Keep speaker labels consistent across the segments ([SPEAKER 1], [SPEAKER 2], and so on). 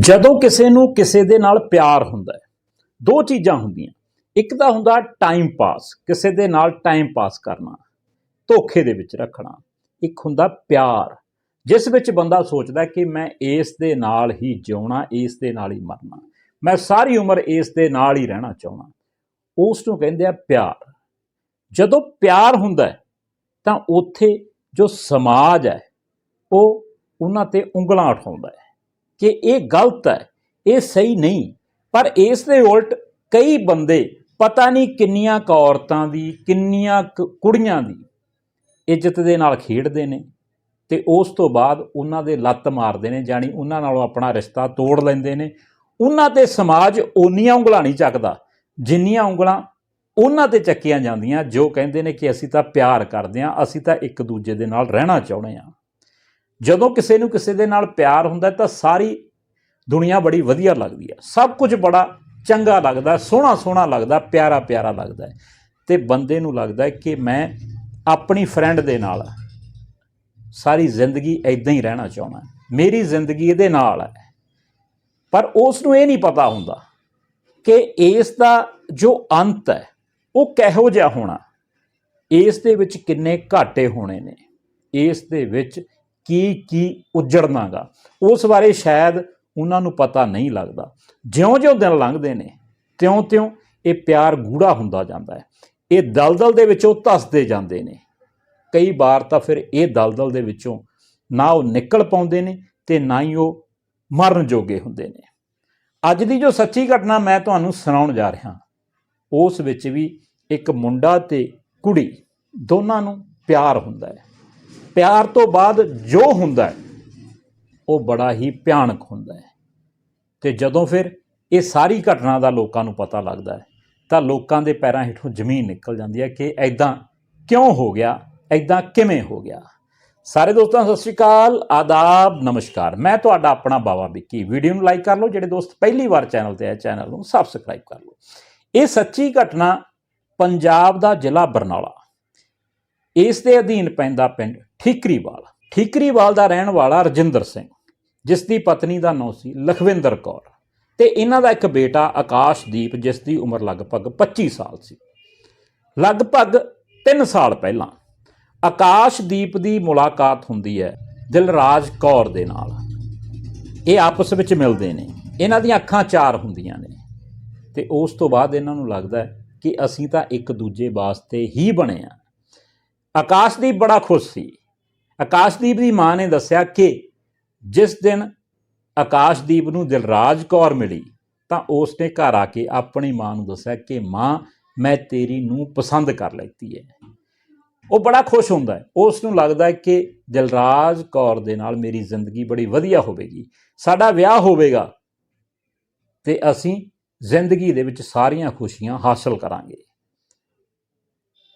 [SPEAKER 1] ਜਦੋਂ ਕਿਸੇ ਨੂੰ ਕਿਸੇ ਦੇ ਨਾਲ ਪਿਆਰ ਹੁੰਦਾ ਹੈ, ਦੋ ਚੀਜ਼ਾਂ ਹੁੰਦੀਆਂ। ਇੱਕ ਤਾਂ ਹੁੰਦਾ ਟਾਈਮ ਪਾਸ ਕਿਸੇ ਦੇ ਨਾਲ ਟਾਈਮ ਪਾਸ ਕਰਨਾ, ਧੋਖੇ ਦੇ ਵਿੱਚ ਰੱਖਣਾ। ਇੱਕ ਹੁੰਦਾ ਪਿਆਰ, ਜਿਸ ਵਿੱਚ ਬੰਦਾ ਸੋਚਦਾ ਕਿ ਮੈਂ ਇਸ ਦੇ ਨਾਲ ਹੀ ਜਿਉਣਾ, ਇਸ ਦੇ ਨਾਲ ਹੀ ਮਰਨਾ। ਮੈਂ ਸਾਰੀ ਉਮਰ ਇਸ ਦੇ ਨਾਲ ਹੀ ਰਹਿਣਾ ਚਾਹੁੰਦਾ। ਉਸ ਨੂੰ ਕਹਿੰਦੇ ਆ ਪਿਆਰ। ਜਦੋਂ ਪਿਆਰ ਹੁੰਦਾ ਤਾਂ ਉੱਥੇ ਜੋ ਸਮਾਜ ਹੈ, ਉਹ ਉਹਨਾਂ ਤੇ ਉਂਗਲਾਂ ਉਠਾਉਂਦਾ ਹੈ। ਕਿ ਇਹ ਗਲਤ ਹੈ, ਇਹ ਸਹੀ ਨਹੀਂ। ਪਰ ਇਸ ਦੇ ਉਲਟ ਕਈ ਬੰਦੇ ਪਤਾ ਨਹੀਂ ਕਿੰਨੀਆਂ ਕੁ ਔਰਤਾਂ ਦੀ, ਕਿੰਨੀਆਂ ਕੁ ਕੁੜੀਆਂ ਦੀ ਇੱਜ਼ਤ ਦੇ ਨਾਲ ਖੇਡਦੇ ਨੇ ਤੇ ਉਸ ਤੋਂ ਬਾਅਦ ਉਹਨਾਂ ਦੇ ਲੱਤ ਮਾਰਦੇ ਨੇ ਜਾਣੀ ਉਹਨਾਂ ਨਾਲੋਂ ਆਪਣਾ ਰਿਸ਼ਤਾ ਤੋੜ ਲੈਂਦੇ ਨੇ। ਉਹਨਾਂ ਤੇ ਸਮਾਜ ਓਨੀਆਂ ਉਂਗਲਾਂ ਨਹੀਂ ਚੱਕਦਾ, ਜਿੰਨੀਆਂ ਉਂਗਲਾਂ ਉਹਨਾਂ ਤੇ ਚੱਕੀਆਂ ਜਾਂਦੀਆਂ, ਜੋ ਕਹਿੰਦੇ ਨੇ ਕਿ ਅਸੀਂ ਤਾਂ ਪਿਆਰ ਕਰਦੇ ਹਾਂ, ਅਸੀਂ ਤਾਂ ਇੱਕ ਦੂਜੇ ਦੇ ਨਾਲ ਰਹਿਣਾ ਚਾਹੁੰਦੇ ਹਾਂ। ਜਦੋਂ ਕਿਸੇ ਨੂੰ ਕਿਸੇ ਦੇ ਨਾਲ ਪਿਆਰ ਹੁੰਦਾ ਤਾਂ ਸਾਰੀ ਦੁਨੀਆ ਬੜੀ ਵਧੀਆ ਲੱਗਦੀ ਹੈ। ਸਭ ਕੁਝ ਬੜਾ ਚੰਗਾ ਲੱਗਦਾ ਸੋਹਣਾ ਸੋਹਣਾ ਲੱਗਦਾ ਪਿਆਰਾ ਪਿਆਰਾ ਲੱਗਦਾ ਹੈ। ਤੇ ਬੰਦੇ ਨੂੰ ਲੱਗਦਾ ਕਿ ਮੈਂ ਆਪਣੀ ਫਰੈਂਡ ਦੇ ਨਾਲ ਸਾਰੀ ਜ਼ਿੰਦਗੀ ਐਦਾਂ ਹੀ ਰਹਿਣਾ ਚਾਹੁੰਦਾ ਮੇਰੀ ਜ਼ਿੰਦਗੀ ਇਹਦੇ ਨਾਲ ਹੈ। ਪਰ ਉਸ ਨੂੰ ਇਹ ਨਹੀਂ ਪਤਾ ਹੁੰਦਾ ਕਿ ਇਸ ਦਾ ਜੋ ਅੰਤ ਹੈ, ਉਹ ਕਿਹੋ ਜਿਹਾ ਹੋਣਾ। ਇਸ ਦੇ ਵਿੱਚ ਕਿੰਨੇ ਘਾਟੇ ਹੋਣੇ ਨੇ। ਇਸ ਦੇ ਵਿੱਚ ਕੀ ਕੀ ਉਜੜਨਾਗਾ। ਉਸ ਬਾਰੇ ਸ਼ਾਇਦ ਉਹਨਾਂ ਨੂੰ ਪਤਾ ਨਹੀਂ ਲੱਗਦਾ। ਜਿਉਂ-ਜਿਉਂ ਦਿਨ ਲੰਘਦੇ ਨੇ, ਤਿਉਂ-ਤਿਉਂ ਇਹ ਪਿਆਰ ਗੂੜਾ ਹੁੰਦਾ ਜਾਂਦਾ ਹੈ। ਇਹ ਦਲਦਲ ਦੇ ਵਿੱਚੋਂ ਧੱਸਦੇ ਜਾਂਦੇ ਨੇ। ਕਈ ਵਾਰ ਤਾਂ ਫਿਰ ਇਹ ਦਲਦਲ ਦੇ ਵਿੱਚੋਂ ਨਾ ਉਹ ਨਿਕਲ ਪਾਉਂਦੇ ਨੇ ਤੇ ਨਾ ਹੀ ਉਹ ਮਰਨ ਜੋਗੇ ਹੁੰਦੇ ਨੇ। ਅੱਜ ਦੀ ਜੋ ਸੱਚੀ ਘਟਨਾ ਮੈਂ ਤੁਹਾਨੂੰ ਸੁਣਾਉਣ ਜਾ ਰਿਹਾ ਉਸ ਵਿੱਚ ਵੀ ਇੱਕ ਮੁੰਡਾ ਤੇ ਕੁੜੀ ਦੋਨਾਂ ਨੂੰ ਪਿਆਰ ਹੁੰਦਾ ਹੈ। ਪਿਆਰ ਤੋਂ ਬਾਅਦ ਜੋ ਹੁੰਦਾ ਹੈ, ਉਹ ਬੜਾ ਹੀ ਭਿਆਨਕ ਹੁੰਦਾ ਹੈ। ਤੇ ਜਦੋਂ ਫਿਰ ਇਹ ਸਾਰੀ ਘਟਨਾ ਦਾ ਲੋਕਾਂ ਨੂੰ ਪਤਾ ਲੱਗਦਾ ਹੈ, ਤਾਂ ਲੋਕਾਂ ਦੇ ਪੈਰਾਂ ਹੇਠੋਂ ਜ਼ਮੀਨ ਨਿਕਲ ਜਾਂਦੀ ਹੈ ਕਿ ਐਦਾਂ ਕਿਉਂ ਹੋ ਗਿਆ ਐਦਾਂ ਕਿਵੇਂ ਹੋ ਗਿਆ। ਸਾਰੇ ਦੋਸਤਾਂ, ਸਤਿ ਸ਼੍ਰੀ ਅਕਾਲ, ਆਦਾਬ, ਨਮਸਕਾਰ। ਮੈਂ ਤੁਹਾਡਾ ਆਪਣਾ ਬਾਵਾ ਵਿੱਕੀ। ਵੀਡੀਓ ਨੂੰ ਲਾਈਕ ਕਰ ਲਓ, ਜਿਹੜੇ ਦੋਸਤ ਪਹਿਲੀ ਵਾਰ ਚੈਨਲ ਤੇ ਆਏ ਚੈਨਲ ਨੂੰ ਸਬਸਕ੍ਰਾਈਬ ਕਰ ਲਓ। ਇਹ ਸੱਚੀ ਘਟਨਾ ਪੰਜਾਬ ਦਾ ਜ਼ਿਲ੍ਹਾ ਬਰਨਾਲਾ। ਇਸ ਦੇ ਅਧੀਨ ਪੈਂਦਾ ਪਿੰਡ ਠੀਕਰੀਵਾਲ। ਠੀਕਰੀਵਾਲ ਦਾ ਰਹਿਣ ਵਾਲਾ ਰਜਿੰਦਰ ਸਿੰਘ। ਜਿਸ ਦੀ ਪਤਨੀ ਦਾ ਨਾਂ ਸੀ ਲਖਵਿੰਦਰ ਕੌਰ। ਤੇ ਇਹਨਾਂ ਦਾ ਇੱਕ ਬੇਟਾ ਆਕਾਸ਼ਦੀਪ, ਜਿਸ ਦੀ ਉਮਰ ਲਗਭਗ 25 ਸਾਲ ਸੀ। ਲਗਭਗ 3 ਸਾਲ ਪਹਿਲਾਂ ਆਕਾਸ਼ਦੀਪ ਦੀ ਮੁਲਾਕਾਤ ਹੁੰਦੀ ਹੈ ਦਿਲਰਾਜ ਕੌਰ ਦੇ ਨਾਲ। ਇਹ ਆਪਸ ਵਿੱਚ ਮਿਲਦੇ ਨੇ। ਇਹਨਾਂ ਦੀਆਂ ਅੱਖਾਂ ਚਾਰ ਹੁੰਦੀਆਂ ਨੇ। ਤੇ ਉਸ ਤੋਂ ਬਾਅਦ ਇਹਨਾਂ ਨੂੰ ਲੱਗਦਾ ਹੈ ਕਿ ਅਸੀਂ ਤਾਂ ਇੱਕ ਦੂਜੇ ਵਾਸਤੇ ਹੀ ਬਣੇ ਆ ਆਕਾਸ਼ਦੀਪ ਬੜਾ ਖੁਸ਼ ਸੀ। ਆਕਾਸ਼ਦੀਪ ਦੀ ਮਾਂ ਨੇ ਦੱਸਿਆ ਕਿ ਜਿਸ ਦਿਨ ਆਕਾਸ਼ਦੀਪ ਨੂੰ ਦਿਲਰਾਜ ਕੌਰ ਮਿਲੀ, ਤਾਂ ਉਸ ਨੇ ਘਰ ਆ ਕੇ ਆਪਣੀ ਮਾਂ ਨੂੰ ਦੱਸਿਆ ਕਿ ਮਾਂ, ਮੈਂ ਤੇਰੀ ਨੂੰ ਪਸੰਦ ਕਰ ਲੈਤੀ ਹੈ। ਉਹ ਬੜਾ ਖੁਸ਼ ਹੁੰਦਾ ਹੈ। ਉਸ ਨੂੰ ਲੱਗਦਾ ਹੈ ਕਿ ਦਿਲਰਾਜ ਕੌਰ ਦੇ ਨਾਲ ਮੇਰੀ ਜ਼ਿੰਦਗੀ ਬੜੀ ਵਧੀਆ ਹੋਵੇਗੀ, ਸਾਡਾ ਵਿਆਹ ਹੋਵੇਗਾ ਤੇ ਅਸੀਂ ਜ਼ਿੰਦਗੀ ਦੇ ਵਿੱਚ ਸਾਰੀਆਂ ਖੁਸ਼ੀਆਂ ਹਾਸਲ ਕਰਾਂਗੇ।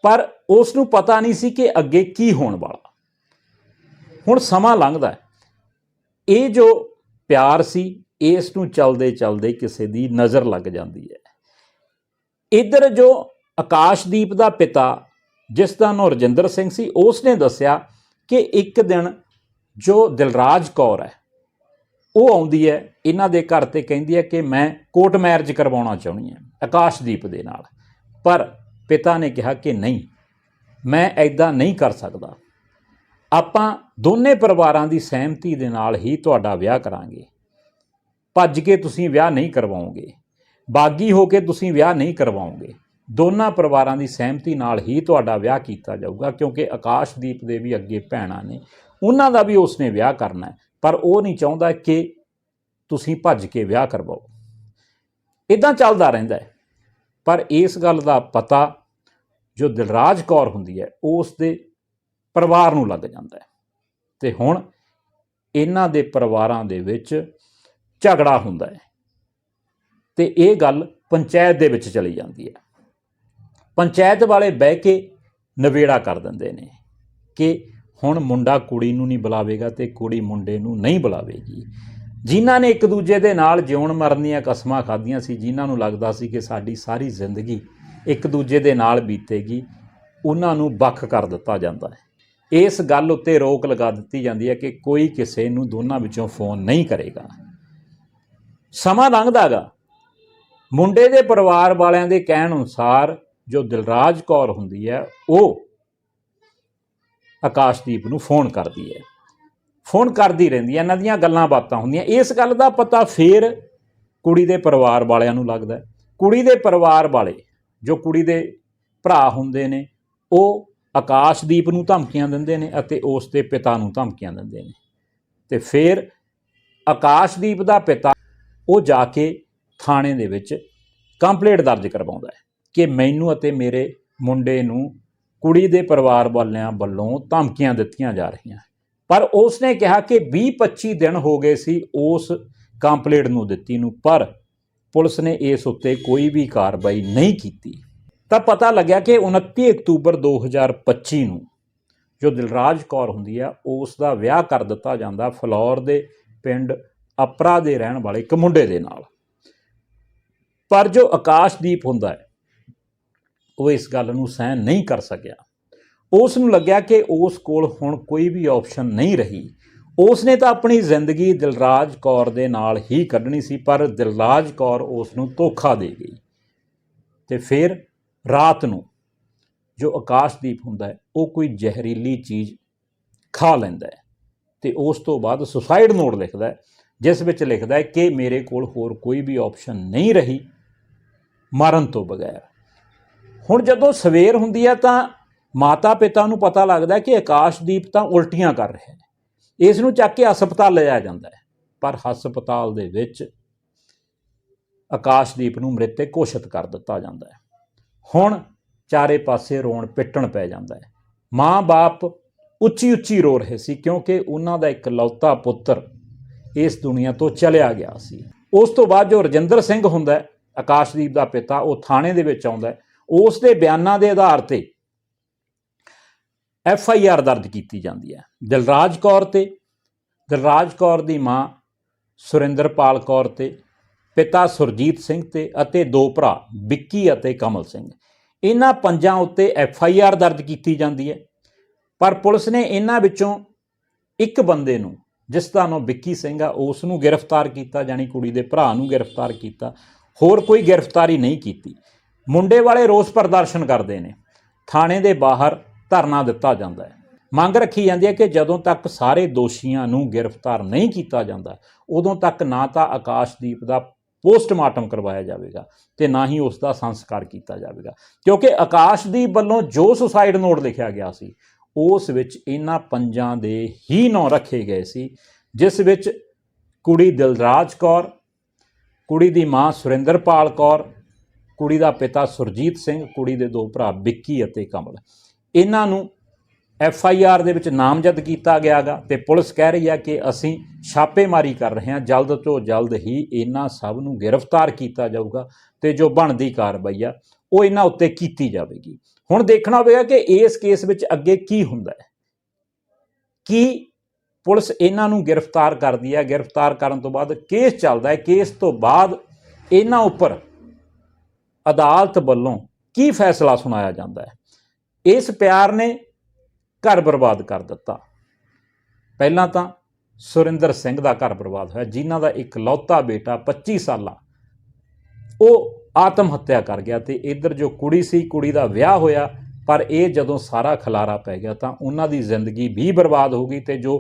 [SPEAKER 1] ਪਰ ਉਸ ਨੂੰ ਪਤਾ ਨਹੀਂ ਸੀ ਕਿ ਅੱਗੇ ਕੀ ਹੋਣ ਵਾਲਾ। ਹੁਣ ਸਮਾਂ ਲੰਘਦਾ ਇਹ ਜੋ ਪਿਆਰ ਸੀ, ਇਸ ਨੂੰ ਚਲਦੇ ਚਲਦੇ ਕਿਸੇ ਦੀ ਨਜ਼ਰ ਲੱਗ ਜਾਂਦੀ ਹੈ। ਇਧਰ ਜੋ ਆਕਾਸ਼ਦੀਪ ਦਾ ਪਿਤਾ, ਜਿਸ ਦਾ ਨਾਂ ਰਜਿੰਦਰ ਸਿੰਘ ਸੀ ਉਸ ਨੇ ਦੱਸਿਆ ਕਿ ਇੱਕ ਦਿਨ ਜੋ ਦਿਲਰਾਜ ਕੌਰ ਹੈ, ਉਹ ਆਉਂਦੀ ਹੈ, ਇਹਨਾਂ ਦੇ ਘਰ ਤੇ ਕਹਿੰਦੀ ਹੈ ਕਿ ਮੈਂ ਕੋਰਟ ਮੈਰਿਜ ਕਰਵਾਉਣਾ ਚਾਹੁੰਦੀ ਹਾਂ, ਆਕਾਸ਼ਦੀਪ ਦੇ ਨਾਲ। ਪਰ ਪਿਤਾ ਨੇ ਕਿਹਾ ਕਿ ਨਹੀਂ, ਮੈਂ ਐਦਾਂ ਨਹੀਂ ਕਰ ਸਕਦਾ। ਆਪਾਂ ਦੋਨੇ ਪਰਿਵਾਰਾਂ ਦੀ ਸਹਿਮਤੀ ਦੇ ਨਾਲ ਹੀ ਤੁਹਾਡਾ ਵਿਆਹ ਕਰਾਂਗੇ। ਭੱਜ ਕੇ ਤੁਸੀਂ ਵਿਆਹ ਨਹੀਂ ਕਰਵਾਓਗੇ। ਬਾਗੀ ਹੋ ਕੇ ਤੁਸੀਂ ਵਿਆਹ ਨਹੀਂ ਕਰਵਾਓਗੇ। ਦੋਨਾਂ ਪਰਿਵਾਰਾਂ ਦੀ ਸਹਿਮਤੀ ਨਾਲ ਹੀ ਤੁਹਾਡਾ ਵਿਆਹ ਕੀਤਾ ਜਾਊਗਾ, ਕਿਉਂਕਿ ਆਕਾਸ਼ਦੀਪ ਦੇ ਵੀ ਅੱਗੇ ਭੈਣਾਂ ਨੇ। ਉਹਨਾਂ ਦਾ ਵੀ ਉਸਨੇ ਵਿਆਹ ਕਰਨਾ ਪਰ ਉਹ ਨਹੀਂ ਚਾਹੁੰਦਾ ਕਿ ਤੁਸੀਂ ਭੱਜ ਕੇ ਵਿਆਹ ਕਰਵਾਓ। ਇਦਾਂ ਚੱਲਦਾ ਰਹਿੰਦਾ ਹੈ। ਪਰ ਇਸ ਗੱਲ ਦਾ ਪਤਾ ਜੋ ਦਿਲਰਾਜ ਕੌਰ ਹੁੰਦੀ ਹੈ, ਉਸ ਦੇ ਪਰਿਵਾਰ ਨੂੰ ਲੱਗ ਜਾਂਦਾ ਹੈ। ਤੇ ਹੁਣ ਇਹਨਾਂ ਦੇ ਪਰਿਵਾਰਾਂ ਦੇ ਵਿੱਚ ਝਗੜਾ ਹੁੰਦਾ ਹੈ। ਤੇ ਇਹ ਗੱਲ ਪੰਚਾਇਤ ਦੇ ਵਿੱਚ ਚਲੀ ਜਾਂਦੀ ਹੈ। ਪੰਚਾਇਤ ਵਾਲੇ ਬਹਿ ਕੇ ਨਵੇੜਾ ਕਰ ਦਿੰਦੇ ਨੇ ਕਿ ਹੁਣ ਮੁੰਡਾ ਕੁੜੀ ਨੂੰ ਨਹੀਂ ਬੁਲਾਵੇਗਾ ਤੇ ਕੁੜੀ ਮੁੰਡੇ ਨੂੰ ਨਹੀਂ ਬੁਲਾਵੇਗੀ। ਜਿਨ੍ਹਾਂ ਨੇ ਇੱਕ ਦੂਜੇ ਦੇ ਨਾਲ ਜਿਉਣ ਮਰਨ ਦੀਆਂ ਕਸਮਾਂ ਖਾਧੀਆਂ ਸੀ, ਜਿਨ੍ਹਾਂ ਨੂੰ ਲੱਗਦਾ ਸੀ ਕਿ ਸਾਡੀ ਸਾਰੀ ਜ਼ਿੰਦਗੀ ਇੱਕ ਦੂਜੇ ਦੇ ਨਾਲ ਬੀਤੇਗੀ, ਉਹਨਾਂ ਨੂੰ ਵੱਖ ਕਰ ਦਿੱਤਾ ਜਾਂਦਾ ਹੈ। ਇਸ ਗੱਲ ਉੱਤੇ ਰੋਕ ਲਗਾ ਦਿੱਤੀ ਜਾਂਦੀ ਹੈ ਕਿ ਕੋਈ ਕਿਸੇ ਨੂੰ ਦੋਨਾਂ ਵਿੱਚੋਂ ਫੋਨ ਨਹੀਂ ਕਰੇਗਾ। ਸਮਾਂ ਲੰਘਦਾਗਾ। ਮੁੰਡੇ ਦੇ ਪਰਿਵਾਰ ਵਾਲਿਆਂ ਦੇ ਕਹਿਣ ਅਨੁਸਾਰ ਜੋ ਦਿਲਰਾਜ ਕੌਰ ਹੁੰਦੀ ਹੈ, ਉਹ ਆਕਾਸ਼ਦੀਪ ਨੂੰ ਫੋਨ ਕਰਦੀ ਹੈ। ਫੋਨ ਕਰਦੀ ਰਹਿੰਦੀ ਹੈ, ਇਹਨਾਂ ਦੀਆਂ ਗੱਲਾਂ ਬਾਤਾਂ ਹੁੰਦੀਆਂ। ਇਸ ਗੱਲ ਦਾ ਪਤਾ ਫੇਰ ਕੁੜੀ ਦੇ ਪਰਿਵਾਰ ਵਾਲਿਆਂ ਨੂੰ ਲੱਗਦਾ ਕੁੜੀ ਦੇ ਪਰਿਵਾਰ ਵਾਲੇ, ਜੋ ਕੁੜੀ ਦੇ ਭਰਾ ਹੁੰਦੇ ਨੇ, ਉਹ ਆਕਾਸ਼ਦੀਪ ਨੂੰ ਧਮਕੀਆਂ ਦਿੰਦੇ ਨੇ ਅਤੇ ਉਸ ਦੇ ਪਿਤਾ ਨੂੰ ਧਮਕੀਆਂ ਦਿੰਦੇ ਨੇ। ਤੇ ਫਿਰ ਆਕਾਸ਼ਦੀਪ ਦਾ ਪਿਤਾ ਉਹ ਜਾ ਕੇ ਥਾਣੇ ਦੇ ਵਿੱਚ ਕੰਪਲੇਂਟ ਦਰਜ ਕਰਵਾਉਂਦਾ ਹੈ ਕਿ ਮੈਨੂੰ ਅਤੇ ਮੇਰੇ ਮੁੰਡੇ ਨੂੰ ਕੁੜੀ ਦੇ ਪਰਿਵਾਰ ਵਾਲਿਆਂ ਵੱਲੋਂ ਧਮਕੀਆਂ ਦਿੱਤੀਆਂ ਜਾ ਰਹੀਆਂ ਪਰ ਉਸ ਨੇ ਕਿਹਾ ਕਿ 20-25 ਦਿਨ ਹੋ ਗਏ ਸੀ ਉਸ ਕੰਪਲੇਂਟ ਨੂੰ ਦਿੱਤੀ ਨੂੰ, ਪਰ ਪੁਲਿਸ ਨੇ ਇਸ ਉੱਤੇ ਕੋਈ ਵੀ ਕਾਰਵਾਈ ਨਹੀਂ ਕੀਤੀ। ਤਾਂ ਪਤਾ ਲੱਗਿਆ ਕਿ 29 ਅਕਤੂਬਰ 2025 ਨੂੰ ਜੋ ਦਿਲਰਾਜ ਕੌਰ ਹੁੰਦੀ ਆ ਉਸ ਦਾ ਵਿਆਹ ਕਰ ਦਿੱਤਾ ਜਾਂਦਾ ਫਲੌਰ ਦੇ ਪਿੰਡ ਅਪਰਾ ਦੇ ਰਹਿਣ ਵਾਲੇ ਇੱਕ ਮੁੰਡੇ ਦੇ ਨਾਲ। ਪਰ ਜੋ ਆਕਾਸ਼ਦੀਪ ਹੁੰਦਾ ਹੈ, ਉਹ ਇਸ ਗੱਲ ਨੂੰ ਸਹਿਣ ਨਹੀਂ ਕਰ ਸਕਿਆ। ਉਸ ਨੂੰ ਲੱਗਿਆ ਕਿ ਉਸ ਕੋਲ ਹੁਣ ਕੋਈ ਵੀ ਆਪਸ਼ਨ ਨਹੀਂ ਰਹੀ। ਉਸ ਨੇ ਤਾਂ ਆਪਣੀ ਜ਼ਿੰਦਗੀ ਦਿਲਰਾਜ ਕੌਰ ਦੇ ਨਾਲ ਹੀ ਕੱਢਣੀ ਸੀ, ਪਰ ਦਿਲਰਾਜ ਕੌਰ ਉਸ ਨੂੰ ਧੋਖਾ ਦੇ ਗਈ। ਤੇ ਫਿਰ ਰਾਤ ਨੂੰ ਜੋ ਆਕਾਸ਼ਦੀਪ ਹੁੰਦਾ ਹੈ, ਉਹ ਕੋਈ ਜ਼ਹਿਰੀਲੀ ਚੀਜ਼ ਖਾ ਲੈਂਦਾ ਹੈ ਤੇ ਉਸ ਤੋਂ ਬਾਅਦ ਸੁਸਾਈਡ ਨੋਟ ਲਿਖਦਾ ਹੈ, ਜਿਸ ਵਿੱਚ ਲਿਖਦਾ ਹੈ ਕਿ ਮੇਰੇ ਕੋਲ ਹੋਰ ਕੋਈ ਵੀ ਆਪਸ਼ਨ ਨਹੀਂ ਰਹੀ ਮਰਨ ਤੋਂ ਬਗੈਰ। ਹੁਣ ਜਦੋਂ ਸਵੇਰ ਹੁੰਦੀ ਹੈ ਤਾਂ ਮਾਤਾ ਪਿਤਾ ਨੂੰ ਪਤਾ ਲੱਗਦਾ ਕਿ ਆਕਾਸ਼ਦੀਪ ਤਾਂ ਉਲਟੀਆਂ ਕਰ ਰਿਹਾ ਹੈ। ਇਸ ਨੂੰ ਚੱਕ ਕੇ ਹਸਪਤਾਲ ਲਿਜਾਇਆ ਜਾਂਦਾ ਹੈ। ਪਰ ਹਸਪਤਾਲ ਦੇ ਵਿੱਚ ਆਕਾਸ਼ਦੀਪ ਨੂੰ ਮ੍ਰਿਤਕ ਘੋਸ਼ਿਤ ਕਰ ਦਿੱਤਾ ਜਾਂਦਾ ਹੈ। ਹੁਣ ਚਾਰੇ ਪਾਸੇ ਰੋਣ ਪਿੱਟਣ ਪੈ ਜਾਂਦਾ ਹੈ। ਮਾਂ-ਬਾਪ ਉੱਚੀ ਉੱਚੀ ਰੋ ਰਹੇ ਸੀ ਕਿਉਂਕਿ ਉਹਨਾਂ ਦਾ ਇੱਕ ਲੌਤਾ ਪੁੱਤਰ ਇਸ ਦੁਨੀਆ ਤੋਂ ਚਲਿਆ ਗਿਆ ਸੀ। ਉਸ ਤੋਂ ਬਾਅਦ ਜੋ ਰਜਿੰਦਰ ਸਿੰਘ ਹੁੰਦਾ ਹੈ, ਆਕਾਸ਼ਦੀਪ ਦਾ ਪਿਤਾ, ਉਹ ਥਾਣੇ ਦੇ ਵਿੱਚ ਆਉਂਦਾ ਉਸ ਦੇ ਬਿਆਨਾਂ ਦੇ ਆਧਾਰ ਤੇ ਐਫ ਆਈ ਆਰ ਦਰਜ ਕੀਤੀ ਜਾਂਦੀ ਹੈ। ਦਿਲਰਾਜ ਕੌਰ ਤੇ, ਦਿਲਰਾਜ ਕੌਰ ਦੀ ਮਾਂ ਸੁਰਿੰਦਰਪਾਲ ਕੌਰ ਤੇ ਪਿਤਾ ਸੁਰਜੀਤ ਸਿੰਘ ਤੇ ਅਤੇ ਦੋ ਭਰਾ, ਵਿੱਕੀ ਅਤੇ ਕਮਲ ਸਿੰਘ। ਇਹਨਾਂ ਪੰਜਾਂ ਉੱਤੇ ਐਫ ਆਈ ਆਰ ਦਰਜ ਕੀਤੀ ਜਾਂਦੀ ਹੈ। ਪਰ ਪੁਲਿਸ ਨੇ ਇਹਨਾਂ ਵਿੱਚੋਂ ਇੱਕ ਬੰਦੇ ਨੂੰ, ਜਿਸ ਦਾ ਨਾਮ ਵਿੱਕੀ ਸਿੰਘ ਆ, ਉਸ ਨੂੰ ਗ੍ਰਿਫਤਾਰ ਕੀਤਾ ਜਾਨੀ ਕੁੜੀ ਦੇ ਭਰਾ ਨੂੰ ਗ੍ਰਿਫਤਾਰ ਕੀਤਾ। ਹੋਰ ਕੋਈ ਗ੍ਰਿਫਤਾਰੀ ਨਹੀਂ ਕੀਤੀ। ਮੁੰਡੇ ਵਾਲੇ ਰੋਸ ਪ੍ਰਦਰਸ਼ਨ ਕਰਦੇ ਨੇ। ਥਾਣੇ ਦੇ ਬਾਹਰ ਧਰਨਾ ਦਿੱਤਾ ਜਾਂਦਾ ਹੈ। ਮੰਗ ਰੱਖੀ ਜਾਂਦੀ ਹੈ ਕਿ ਜਦੋਂ ਤੱਕ ਸਾਰੇ ਦੋਸ਼ੀਆਂ ਨੂੰ ਗ੍ਰਿਫਤਾਰ ਨਹੀਂ ਕੀਤਾ ਜਾਂਦਾ, ਉਦੋਂ ਤੱਕ ਨਾ ਤਾਂ ਆਕਾਸ਼ਦੀਪ ਦਾ ਪੋਸਟਮਾਰਟਮ ਕਰਵਾਇਆ ਜਾਵੇਗਾ ਤੇ ਨਾ ਹੀ ਉਸ ਦਾ ਸੰਸਕਾਰ ਕੀਤਾ ਜਾਵੇਗਾ। ਕਿਉਂਕਿ ਆਕਾਸ਼ਦੀਪ ਵੱਲੋਂ ਜੋ ਸੁਸਾਈਡ ਨੋਟ ਲਿਖਿਆ ਗਿਆ ਸੀ, ਉਸ ਵਿੱਚ ਇਹਨਾਂ ਪੰਜਾਂ ਦੇ ਹੀ ਨਾਂ ਰੱਖੇ ਗਏ ਸੀ, ਜਿਸ ਵਿੱਚ ਕੁੜੀ ਦਿਲਰਾਜ ਕੌਰ, ਕੁੜੀ ਦੀ ਮਾਂ ਸੁਰਿੰਦਰਪਾਲ ਕੌਰ, ਕੁੜੀ ਦਾ ਪਿਤਾ ਸੁਰਜੀਤ ਸਿੰਘ, ਕੁੜੀ ਦੇ ਦੋ ਭਰਾ ਵਿੱਕੀ ਅਤੇ ਕਮਲ। ਇਹਨਾਂ ਨੂੰ ਐਫ ਆਈ ਆਰ ਦੇ ਵਿੱਚ ਨਾਮਜ਼ਦ ਕੀਤਾ ਗਿਆਗਾ ਤੇ ਪੁਲਿਸ ਕਹਿ ਰਹੀ ਹੈ ਕਿ ਅਸੀਂ ਛਾਪੇਮਾਰੀ ਕਰ ਰਹੇ ਹਾਂ। ਜਲਦ ਤੋਂ ਜਲਦ ਹੀ ਇਹਨਾਂ ਸਭ ਨੂੰ ਗ੍ਰਿਫਤਾਰ ਕੀਤਾ ਜਾਊਗਾ ਤੇ ਜੋ ਬਣਦੀ ਕਾਰਵਾਈ ਆ, ਉਹ ਇਹਨਾਂ ਉੱਤੇ ਕੀਤੀ ਜਾਵੇਗੀ। ਹੁਣ ਦੇਖਣਾ ਹੋਵੇਗਾ ਕਿ ਇਸ ਕੇਸ ਵਿੱਚ ਅੱਗੇ ਕੀ ਹੁੰਦਾ ਹੈ। ਕੀ ਪੁਲਿਸ ਇਹਨਾਂ ਨੂੰ ਗ੍ਰਿਫਤਾਰ ਕਰਦੀ ਹੈ? ਗ੍ਰਿਫਤਾਰ ਕਰਨ ਤੋਂ ਬਾਅਦ ਕੇਸ ਚੱਲਦਾ ਹੈ। ਕੇਸ ਤੋਂ ਬਾਅਦ ਇਹਨਾਂ ਉੱਪਰ ਅਦਾਲਤ ਵੱਲੋਂ ਕੀ ਫੈਸਲਾ ਸੁਣਾਇਆ ਜਾਂਦਾ ਹੈ? ਇਸ ਪਿਆਰ ਨੇ ਘਰ ਬਰਬਾਦ ਕਰ ਦਿੱਤਾ। ਪਹਿਲਾਂ ਤਾਂ ਸੁਰਿੰਦਰ ਸਿੰਘ ਦਾ ਘਰ ਬਰਬਾਦ ਹੋਇਆ, ਜਿਨ੍ਹਾਂ ਦਾ ਇੱਕ ਲੌਤਾ ਬੇਟਾ 25 ਸਾਲਾਂ, ਉਹ ਆਤਮ ਹੱਤਿਆ ਕਰ ਗਿਆ ਤੇ ਇੱਧਰ ਜੋ ਕੁੜੀ ਸੀ, ਕੁੜੀ ਦਾ ਵਿਆਹ ਹੋਇਆ, ਪਰ ਇਹ ਜਦੋਂ ਸਾਰਾ ਖਲਾਰਾ ਪੈ ਗਿਆ ਤਾਂ ਉਹਨਾਂ ਦੀ ਜ਼ਿੰਦਗੀ ਵੀ ਬਰਬਾਦ ਹੋ ਗਈ ਤੇ ਜੋ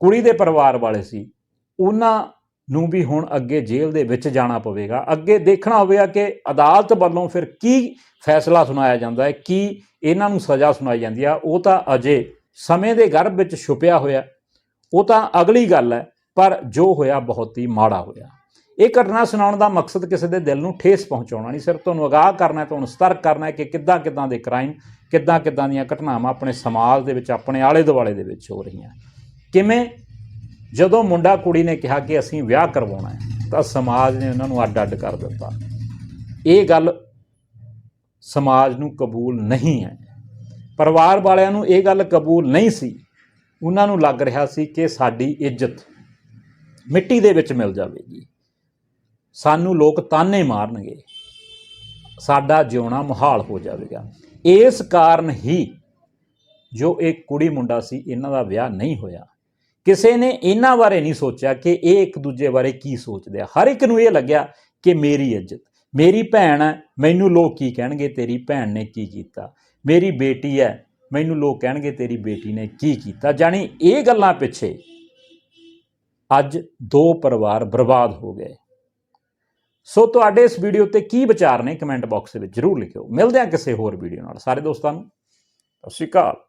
[SPEAKER 1] ਕੁੜੀ ਦੇ ਪਰਿਵਾਰ ਵਾਲੇ ਸੀ, ਉਹਨਾਂ ਨੂੰ ਵੀ ਹੁਣ ਅੱਗੇ ਜੇਲ੍ਹ ਦੇ ਵਿੱਚ ਜਾਣਾ ਪਵੇਗਾ। ਅੱਗੇ ਦੇਖਣਾ ਹੋਵੇਗਾ ਕਿ ਅਦਾਲਤ ਵੱਲੋਂ ਫਿਰ ਕੀ ਫੈਸਲਾ ਸੁਣਾਇਆ ਜਾਂਦਾ ਹੈ, ਕੀ ਇਹਨਾਂ ਨੂੰ ਸਜ਼ਾ ਸੁਣਾਈ ਜਾਂਦੀ ਆ ਉਹ ਤਾਂ ਅਜੇ ਸਮੇਂ ਦੇ ਗਰਭ ਵਿੱਚ ਛੁਪਿਆ ਹੋਇਆ ਉਹ ਤਾਂ ਅਗਲੀ ਗੱਲ ਹੈ, ਪਰ ਜੋ ਹੋਇਆ ਬਹੁਤ ਹੀ ਮਾੜਾ ਹੋਇਆ। ਇਹ ਘਟਨਾ ਸੁਣਾਉਣ ਦਾ ਮਕਸਦ ਕਿਸੇ ਦੇ ਦਿਲ ਨੂੰ ਠੇਸ ਪਹੁੰਚਾਉਣਾ ਨਹੀਂ, ਸਿਰਫ ਤੁਹਾਨੂੰ ਅਗਾਹ ਕਰਨਾ ਤੁਹਾਨੂੰ ਸਤਰਕ ਕਰਨਾ ਹੈ ਕਿ ਕਿੱਦਾਂ ਕਿੱਦਾਂ ਦੇ ਕ੍ਰਾਈਮ, ਕਿੱਦਾਂ ਕਿੱਦਾਂ ਦੀਆਂ ਘਟਨਾਵਾਂ ਆਪਣੇ ਸਮਾਜ ਦੇ ਵਿੱਚ, ਆਪਣੇ ਆਲੇ ਦੁਆਲੇ ਦੇ ਵਿੱਚ ਹੋ ਰਹੀਆਂ। ਕਿਵੇਂ ਜਦੋਂ ਮੁੰਡਾ ਕੁੜੀ ਨੇ ਕਿਹਾ ਕਿ ਅਸੀਂ ਵਿਆਹ ਕਰਵਾਉਣਾ ਹੈ, ਤਾਂ ਸਮਾਜ ਨੇ ਉਹਨਾਂ ਨੂੰ ਅੱਡ ਅੱਡ ਕਰ ਦਿੱਤਾ। ਇਹ ਗੱਲ ਸਮਾਜ ਨੂੰ ਕਬੂਲ ਨਹੀਂ ਹੈ। ਪਰਿਵਾਰ ਵਾਲਿਆਂ ਨੂੰ ਇਹ ਗੱਲ ਕਬੂਲ ਨਹੀਂ ਸੀ। ਉਹਨਾਂ ਨੂੰ ਲੱਗ ਰਿਹਾ ਸੀ ਕਿ ਸਾਡੀ ਇੱਜ਼ਤ ਮਿੱਟੀ ਦੇ ਵਿੱਚ ਮਿਲ ਜਾਵੇਗੀ। ਸਾਨੂੰ ਲੋਕ ਤਾਨੇ ਮਾਰਨਗੇ। ਸਾਡਾ ਜਿਉਣਾ ਮੁਹਾਲ ਹੋ ਜਾਵੇਗਾ। ਇਸ ਕਾਰਨ ਹੀ ਜੋ ਇਹ ਕੁੜੀ ਮੁੰਡਾ ਸੀ, ਇਹਨਾਂ ਦਾ ਵਿਆਹ ਨਹੀਂ ਹੋਇਆ। ਕਿਸੇ ਨੇ ਇਹਨਾਂ ਬਾਰੇ ਨਹੀਂ ਸੋਚਿਆ ਕਿ ਇਹ ਇੱਕ ਦੂਜੇ ਬਾਰੇ ਕੀ ਸੋਚਦੇ ਆ। ਹਰ ਇੱਕ ਨੂੰ ਇਹ ਲੱਗਿਆ ਕਿ ਮੇਰੀ ਇੱਜ਼ਤ, ਮੇਰੀ ਭੈਣ ਹੈ, ਮੈਨੂੰ ਲੋਕ ਕੀ ਕਹਿਣਗੇ, ਤੇਰੀ ਭੈਣ ਨੇ ਕੀ ਕੀਤਾ? ਮੇਰੀ ਬੇਟੀ ਹੈ, ਮੈਨੂੰ ਲੋਕ ਕਹਿਣਗੇ, ਤੇਰੀ ਬੇਟੀ ਨੇ ਕੀ ਕੀਤਾ? ਜਾਣੀ ਇਹ ਗੱਲਾਂ ਪਿੱਛੇ ਅੱਜ ਦੋ ਪਰਿਵਾਰ ਬਰਬਾਦ ਹੋ ਗਏ। ਸੋ ਤੁਹਾਡੇ ਇਸ ਵੀਡੀਓ ਤੇ ਕੀ ਵਿਚਾਰ ਨੇ ਕਮੈਂਟ ਬਾਕਸ ਦੇ ਵਿੱਚ ਜਰੂਰ ਲਿਖਿਓ। ਮਿਲਦੇ ਹਾਂ ਕਿਸੇ ਹੋਰ ਵੀਡੀਓ ਨਾਲ। ਸਾਰੇ ਦੋਸਤਾਂ ਨੂੰ, ਸਤਿ ਸ਼੍ਰੀ ਅਕਾਲ।